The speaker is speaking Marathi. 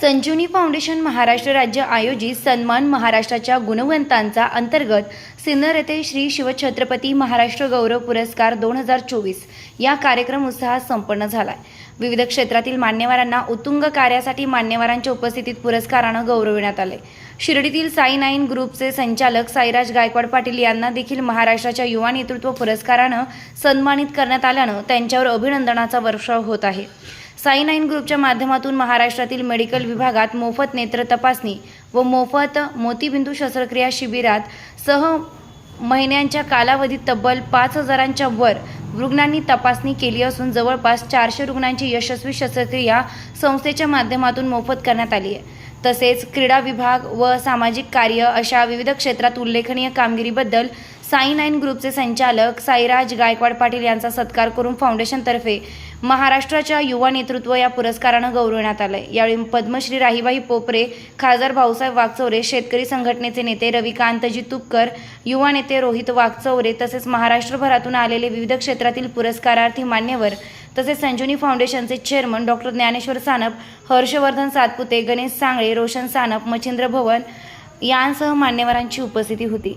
संजीवनी फाउंडेशन महाराष्ट्र राज्य आयोजित सन्मान महाराष्ट्राच्या गुणवंतांचा अंतर्गत सिन्नर येथे श्री शिवछत्रपती महाराष्ट्र गौरव पुरस्कार दोन हजार चोवीस या कार्यक्रम उत्साहात संपन्न झालाय. विविध क्षेत्रातील मान्यवरांना उत्तुंग कार्यासाठी मान्यवरांच्या उपस्थितीत पुरस्कारानं गौरविण्यात आले शिर्डीतील साई नाईन ग्रुपचे संचालक साईराज गायकवाड पाटील यांना देखील महाराष्ट्राच्या युवा नेतृत्व पुरस्कारानं सन्मानित करण्यात आल्यानं त्यांच्यावर अभिनंदनाचा वर्षाव होत आहे. साई नाईन ग्रुपच्या माध्यमातून महाराष्ट्रातील मेडिकल विभागात मोफत नेत्र तपासणी व मोफत मोतीबिंदू शस्त्रक्रिया शिबिरात सह महिन्यांच्या कालावधीत तब्बल पाच हजारांच्या वर रुग्णांनी तपासणी केली असून जवळपास चारशे रुग्णांची यशस्वी शस्त्रक्रिया संस्थेच्या माध्यमातून मोफत करण्यात आली आहे. तसेच क्रीडा विभाग व सामाजिक कार्य अशा विविध क्षेत्रात उल्लेखनीय कामगिरीबद्दल साई नाईन ग्रुपचे संचालक साईराज गायकवाड पाटील यांचा सत्कार करून फाउंडेशनतर्फे महाराष्ट्राच्या युवा नेतृत्व या पुरस्कारानं गौरवण्यात आलं यावेळी पद्मश्री राहीबाई पोपरे खासदार भाऊसाहेब वागचौरे शेतकरी संघटनेचे नेते रविकांतजी तुपकर युवा नेते रोहित वागचौरे तसेच महाराष्ट्रभरातून आलेले विविध क्षेत्रातील पुरस्कारार्थी मान्यवर तसेच संजीवनी फाउंडेशनचे चेअरमन डॉक्टर ज्ञानेश्वर सानप हर्षवर्धन सातपुते गणेश सांगळे रोशन सानप मच्छिंद्र भवन यांसह मान्यवरांची उपस्थिती होती.